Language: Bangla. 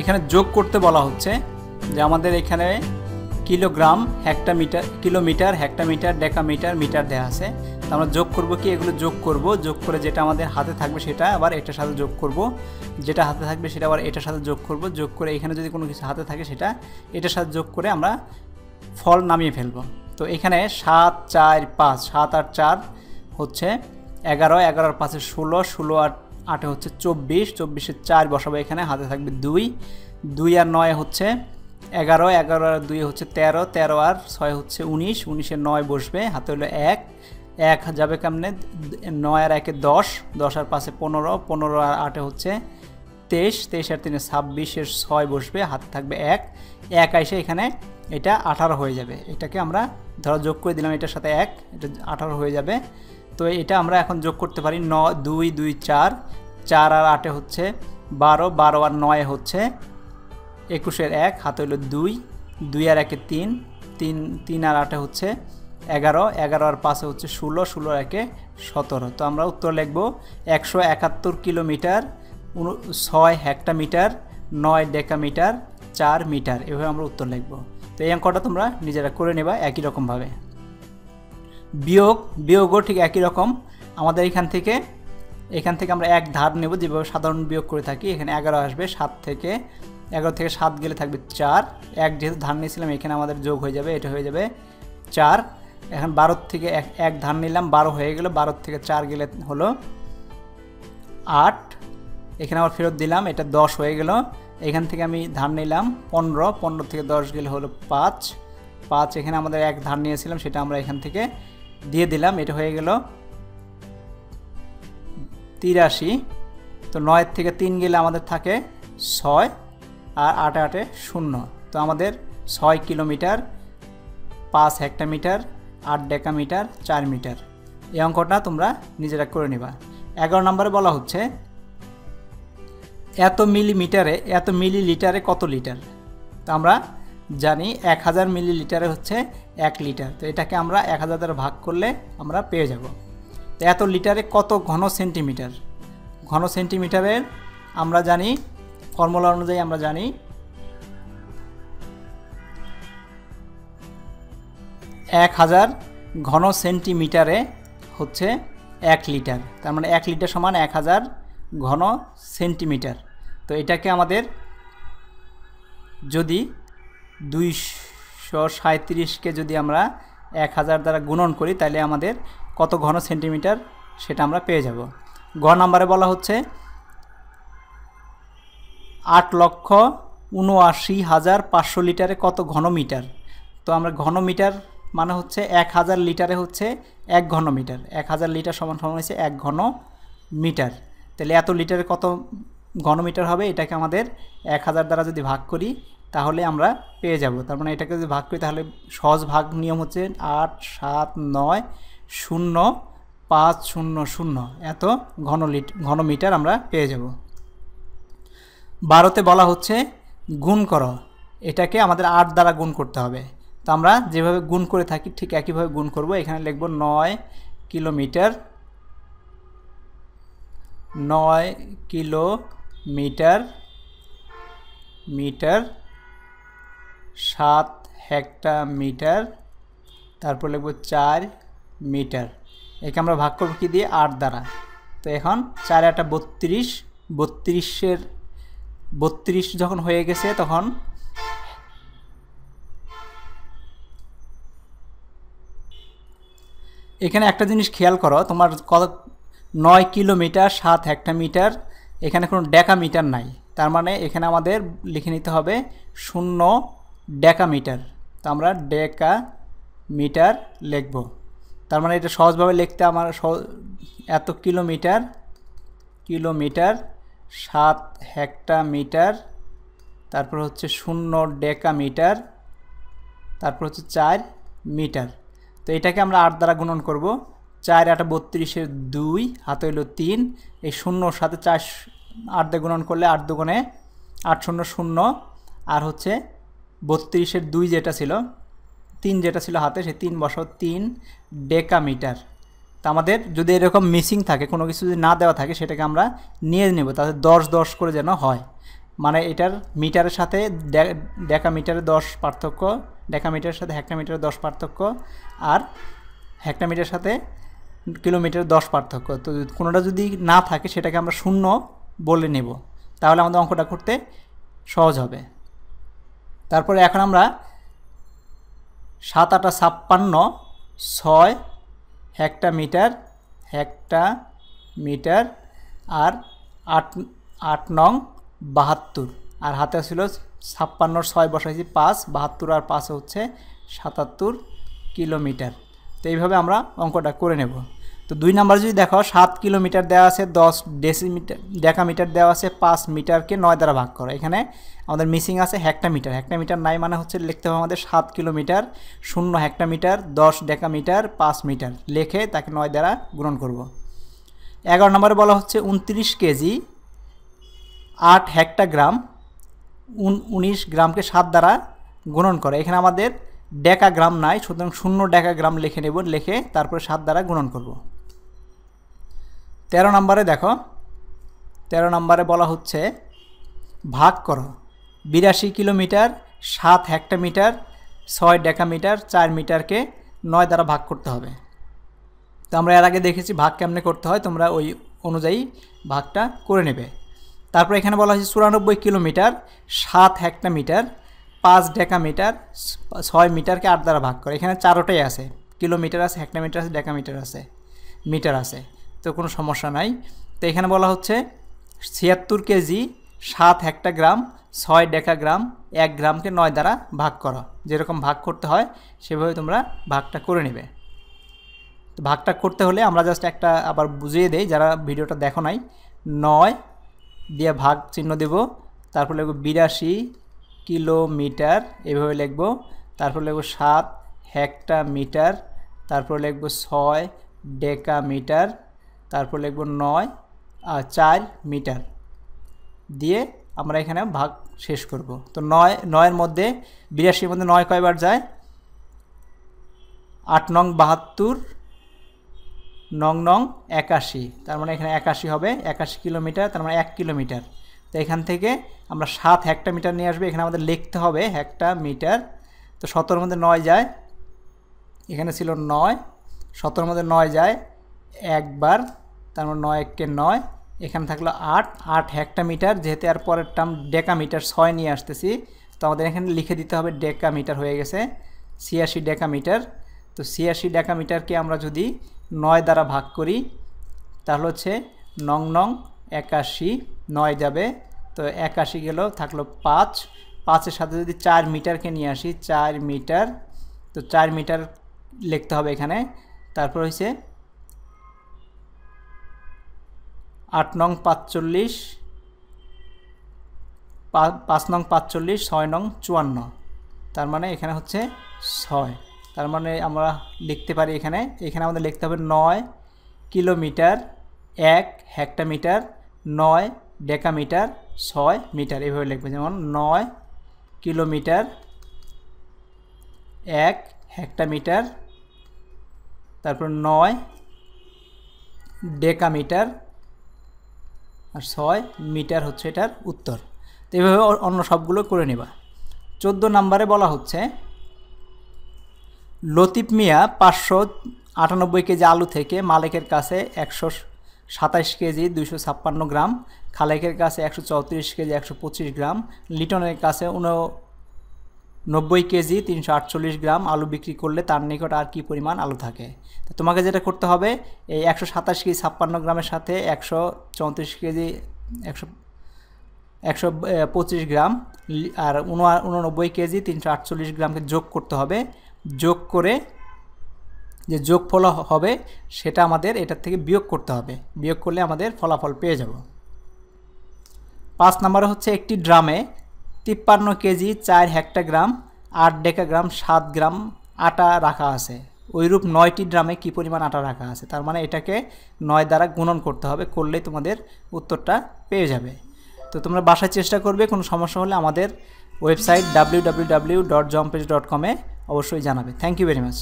এখানে যোগ করতে বলা হচ্ছে যে আমাদের এখানে kilogram hectometre kilometre hectometre decametre metre দেওয়া আছে। তো আমরা যোগ করব কি? এগুলো যোগ করব। যোগ করে যেটা আমাদের হাতে থাকবে সেটা আবার এটার সাথে যোগ করব। যেটা হাতে থাকবে সেটা আবার এটার সাথে যোগ করব। যোগ করে এখানে যদি কোনো কিছু হাতে থাকে সেটা এটার সাথে যোগ করে আমরা ফল নামিয়ে ফেলব। তো এখানে সাত, চার, পাঁচ, সাত আর চার হচ্ছে এগারো এগারোর পাঁচে ষোলো ষোলো আর আটে হচ্ছে চব্বিশ, চব্বিশে চার বসাবো এখানে, হাতে থাকবে দুই। দুই আর নয় হচ্ছে এগারো এগারো আর দুই হচ্ছে তেরো তেরো আর ছয় হচ্ছে উনিশ, উনিশে নয় বসবে, হাতে হলো এক। এক যাবে কেমনে? নয় আর একে দশ দশ আর পাঁচে পনেরো পনেরো আর আটে হচ্ছে তেইশ তেইশ আর তিনে ছাব্বিশের ছয় বসবে, হাতে থাকবে এক। এক আইসে এখানে এটা আঠারো হয়ে যাবে, এটাকে আমরা ধরো যোগ করে দিলাম, এটার সাথে এক, এটা আঠারো হয়ে যাবে। তো এটা আমরা এখন যোগ করতে পারি ন, দুই দুই, চার চার আর আটে হচ্ছে বারো বারো আর নয় হচ্ছে একুশের এক, হাতে হলো দুই দুই আর একে তিন তিন তিন আর আটে হচ্ছে এগারো এগারো আর পাঁচে হচ্ছে ষোলো ষোলো একে সতেরো। তো আমরা উত্তর লিখব, একশো একাত্তর কিলোমিটার ছয় হেক্টামিটার, নয় ডেকামিটার, চার মিটার, এভাবে আমরা উত্তর লিখব। তো এই অঙ্কটা তোমরা নিজেরা করে নেবা একই রকমভাবে। বিয়োগ, বিয়োগও ঠিক একই রকম। আমাদের এখান থেকে এখান থেকে আমরা এক ধার নেব, যেভাবে সাধারণ বিয়োগ করে থাকি। এখানে এগারো আসবে, সাত থেকে এগারো থেকে সাত গেলে থাকবে চার। এক যেহেতু ধার নিয়েছিলাম, এখানে আমাদের যোগ হয়ে যাবে, এটা হয়ে যাবে চার। এখন বারোর থেকে এক এক ধার নিলাম, বারো হয়ে গেল বারোর থেকে চার গেলে হলো আট। এখানে আবার ফেরত দিলাম, এটা দশ হয়ে গেল। এখান থেকে আমি ধার নিলাম পনেরো পনেরো থেকে দশ গেলে হলো পাঁচ। পাঁচ এখানে আমাদের এক ধার নিয়েছিলাম, সেটা আমরা এখান থেকে দিয়ে দিলাম, এটা হয়ে গেল তিরাশি। তো নয়ের থেকে তিন গেলে আমাদের থাকে ছয় আর আটে আটে শূন্য। তো আমাদের ছয় কিলোমিটার, পাঁচ হেক্টামিটার, আট ডেকামিটার, চার মিটার। এই অঙ্কটা তোমরা নিজেরা করে নেবা। এগারো নম্বরে বলা হচ্ছে, এত মিলিমিটারে, এত মিলিলিটারে কত লিটার? তো আমরা জানি এক হাজার মিলিলিটারে হচ্ছে এক লিটার। তো এটাকে আমরা এক হাজার দ্বারা ভাগ করলে আমরা পেয়ে যাব। এত লিটারে কত ঘন সেন্টিমিটার? ঘন সেন্টিমিটারের আমরা জানি, ফর্মুলা অনুযায়ী আমরা জানি, এক হাজার ঘন সেন্টিমিটারে হচ্ছে এক লিটার। তার মানে এক লিটার সমান এক হাজার ঘন সেন্টিমিটার। তো এটাকে আমাদের যদি দুইশো সাঁত্রিশকে যদি আমরা এক হাজার দ্বারা গুণন করি, তাহলে আমাদের কত ঘন সেন্টিমিটার সেটা আমরা পেয়ে যাব। গ নাম্বারে বলা হচ্ছে আট লক্ষ উনআশি হাজার পাঁচশো লিটারে কত ঘনমিটার তো আমরা ঘনমিটার মানে হচ্ছে এক হাজার লিটারে হচ্ছে এক ঘনমিটার এক হাজার লিটার সমান সমান হচ্ছে এক ঘন মিটার। তাহলে এত লিটারে কত ঘনমিটার হবে? এটাকে আমাদের এক হাজার দ্বারা যদি ভাগ করি, তাহলে আমরা পেয়ে যাব। তার মানে এটাকে যদি ভাগ করি, তাহলে সহজ ভাগ নিয়ম হচ্ছে আট, সাত, নয় শূন্য পাঁচ শূন্য শূন্য এত ঘন ঘনমিটার আমরা পেয়ে যাব। বারোতে বলা হচ্ছে গুণ করো। এটাকে আমাদের আট দ্বারা গুণ করতে হবে। তো আমরা যেভাবে গুণ করে থাকি ঠিক একইভাবে গুণ করব। এখানে লিখব নয় কিলোমিটার নয় কিলোমিটার মিটার সাত হেক্টা মিটার তারপর লিখব চার মিটার। একে আমরা ভাগ করব কি দিয়ে? আট দ্বারা। তো এখন চার আটা বত্রিশ, বত্রিশের, বত্রিশ যখন হয়ে গেছে তখন এখানে একটা জিনিস খেয়াল করো, তোমার কত নয় কিলোমিটার, সাত হেক্টামিটার এখানে কোনো ডেকা মিটার নাই। তার মানে এখানে আমাদের লিখে নিতে হবে শূন্য ডেকা মিটার তো আমরা ডেকা মিটার লিখব। তার মানে এটা সহজভাবে লিখতে আমার এত কিলোমিটার কিলোমিটার, সাত হেক্টামিটার, তারপর হচ্ছে শূন্য ডেকা মিটার তারপর হচ্ছে চার মিটার। তো এটাকে আমরা আট দ্বারা গুণন করব। চার আটা বত্রিশের দুই, হাতে হইল তিন, এই শূন্যর সাথে চার আট দিয়ে গুণন করলে আট দুগুণে আট শূন্য শূন্য, আর হচ্ছে বত্রিশের দুই যেটা ছিল তিন যেটা ছিল হাতে, সেই তিন বছর তিন ডেকামিটার। তা আমাদের যদি এরকম মিসিং থাকে, কোনো কিছু যদি না দেওয়া থাকে, সেটাকে আমরা নিয়ে নেব। তাতে দশ দশ করে যেন হয়। মানে এটার মিটারের সাথে ডেকা মিটারের দশ পার্থক্য ডেকা মিটারের সাথে হেক্টামিটারের দশ পার্থক্য, আর হেক্টামিটারের সাথে কিলোমিটার দশ পার্থক্য। তো কোনোটা যদি না থাকে, সেটাকে আমরা শূন্য বলে নেব। তাহলে আমাদের অঙ্কটা করতে সহজ হবে। তারপরে এখন আমরা সাত আটা ছাপ্পান্ন, ছয় হেক্টা মিটার হেক্টা মিটার আর আট আট নং বাহাত্তর। আর হাতে ছিল ছাপ্পান্নর ছয় বসাইছি পাঁচ, বাহাত্তর আর পাঁচ হচ্ছে সাতাত্তর কিলোমিটার। তো এইভাবে আমরা অঙ্কটা করে নেব। তো দুই নাম্বার যদি দেখো, সাত কিলোমিটার দেওয়া আছে, দশ ডেসিমিটার ডেকামিটার দেওয়া আছে, পাঁচ মিটারকে নয় দ্বারা ভাগ করো। এখানে আমাদের মিসিং আছে হেক্টামিটার হেক্টামিটার নাই মানে হচ্ছে লিখতে হবে আমাদের সাত কিলোমিটার, শূন্য হেক্টামিটার দশ ডেকামিটার পাঁচ মিটার। লেখে তাকে নয় দ্বারা গ্রহণ করব। এগারো নম্বরে বলা হচ্ছে উনত্রিশ কেজি আট হেক্টাগ্রাম উনিশ গ্রামকে সাত দ্বারা গুণন করে। এখানে আমাদের ডেকা গ্রাম নাই, সুতরাং শূন্য ডেকা গ্রাম লিখে নেব, লিখে তারপরে সাত দ্বারা গুণন করব। তেরো নম্বরে দেখো, তেরো নম্বরে বলা হচ্ছে, ভাগ করো। বিরাশি কিলোমিটার, সাত হেক্টামিটার, ছয় ডেকামিটার, চার মিটারকে নয় দ্বারা ভাগ করতে হবে। তো আমরা এর আগে দেখেছি ভাগ কেমনে করতে হয়, তোমরা ওই অনুযায়ী ভাগটা করে নেবে। তারপর এখানে বলা হয়েছে চুরানব্বই কিলোমিটার, সাত হেক্টামিটার, পাঁচ ডেকামিটার, ছয় মিটারকে আট দ্বারা ভাগ করে। এখানে চারোটাই আছে, কিলোমিটার আছে, হেক্টামিটার আছে, ডেকামিটার আছে, মিটার আছে। তো কোনো সমস্যা নাই। তো এখানে বলা হচ্ছে ছিয়াত্তর কেজি সাত হেক্টাগ্রাম ছয় ডেকা গ্রাম এক গ্রামকে নয় দ্বারা ভাগ করো। যেরকম ভাগ করতে হয়, সেভাবে তোমরা ভাগটা করে নেবে। তো ভাগটা করতে হলে আমরা জাস্ট একটা আবার বুঝিয়ে দেই, যারা ভিডিওটা দেখো নাই, নয় দিয়ে ভাগ চিহ্ন দেব, তারপর লিখব বিরাশি কিলোমিটার, এভাবে লিখব, তারপর লিখব সাত হেক্টা মিটার তারপর লিখব ছয় ডেকা মিটার তারপর লিখব নয় আর চার মিটার। দিয়ে আমরা এখানে ভাগ শেষ করব। তো নয়, নয়ের মধ্যে বিরাশির মধ্যে নয় কয়বার যায়? আট নং বাহাত্তর, নং নং একাশি। তার মানে এখানে একাশি হবে, একাশি কিলোমিটার, তার মানে এক কিলোমিটার। তো এখান থেকে আমরা সাত হেক্টা মিটার নিয়ে আসবে। এখানে আমাদের লিখতে হবে হেক্টা মিটার। তো সতেরোর মধ্যে নয় যায়, এখানে ছিল নয়, সতেরোর মধ্যে নয় যায় একবার, তার মানে নয় এককে নয়, এখানে থাকল আট আট হেক্টা মিটার যেহেতু আর পরের টার্ম ডেকা মিটার ছয় নিয়ে আসতেছি, তো আমাদের এখানে লিখে দিতে হবে ডেকা মিটার হয়ে গেছে, ছিয়াশি ডেকা মিটার তো ছিয়াশি ডেকা মিটারকে আমরা যদি নয় দ্বারা ভাগ করি, তাহলে হচ্ছে নং নং একাশি নয় যাবে, তো একাশি গেল, থাকল পাঁচ, পাঁচের সাথে যদি চার মিটারকে নিয়ে আসি, চার মিটার, তো চার মিটার লিখতে হবে এখানে, তারপর হচ্ছে আট নং পাঁচচল্লিশ পাঁচ নং পাঁচচল্লিশ, ছয় নং চুয়ান্ন। তার মানে এখানে হচ্ছে ছয়। তার মানে আমরা লিখতে পারি এখানে এখানে আমাদের লিখতে হবে নয় কিলোমিটার এক হেক্টামিটার, নয় ডেকামিটার, ছয় মিটার। এভাবে লিখবে, যেমন নয় কিলোমিটার এক হেক্টামিটার, তারপর নয় ডেকামিটার আর ছয় মিটার হচ্ছে এটার উত্তর। তো এইভাবে অন্য সবগুলো করে নেবা। চোদ্দ নাম্বারে বলা হচ্ছে, লতিফ মিয়া পাঁচশো আটানব্বই কেজি আলু থেকে মালিকের কাছে একশো সাতাইশ কেজি দুইশো ছাপ্পান্ন গ্রাম, খালেকের কাছে একশো চৌত্রিশ কেজি একশো পঁচিশ গ্রাম, লিটনের কাছে নব্বই কেজি, তিনশো আটচল্লিশ গ্রাম আলু বিক্রি করলে তার নিকট আর কি পরিমাণ আলু থাকে? তো তোমাকে যেটা করতে হবে, এই একশো সাতাশ কেজি, ছাপ্পান্ন গ্রামের সাথে একশো চৌত্রিশ কেজি, একশো একশো পঁচিশ গ্রাম আর উননব্বই কেজি, তিনশো আটচল্লিশ গ্রামকে যোগ করতে হবে। যোগ করে যে যোগফল হবে সেটা আমাদের এটার থেকে বিয়োগ করতে হবে। বিয়োগ করলে আমাদের ফলাফল পেয়ে যাব। পাঁচ নম্বরে হচ্ছে একটি ড্রামে তিপ্পান্ন কেজি চার হেক্টাগ্রাম, আট ডেকাগ্রাম, সাত গ্রাম আটা রাখা আছে। ওইরূপ নয়টি ড্রামে কি পরিমাণ আটা রাখা আছে? তার মানে এটাকে নয় দ্বারা গুণন করতে হবে, করলেই তোমাদের উত্তরটা পেয়ে যাবে। তো তোমরা বাসায় চেষ্টা করবে, কোনো সমস্যা হলে আমাদের website W W W dot জম্পেজ dot কমে অবশ্যই জানাবে। Thank you very much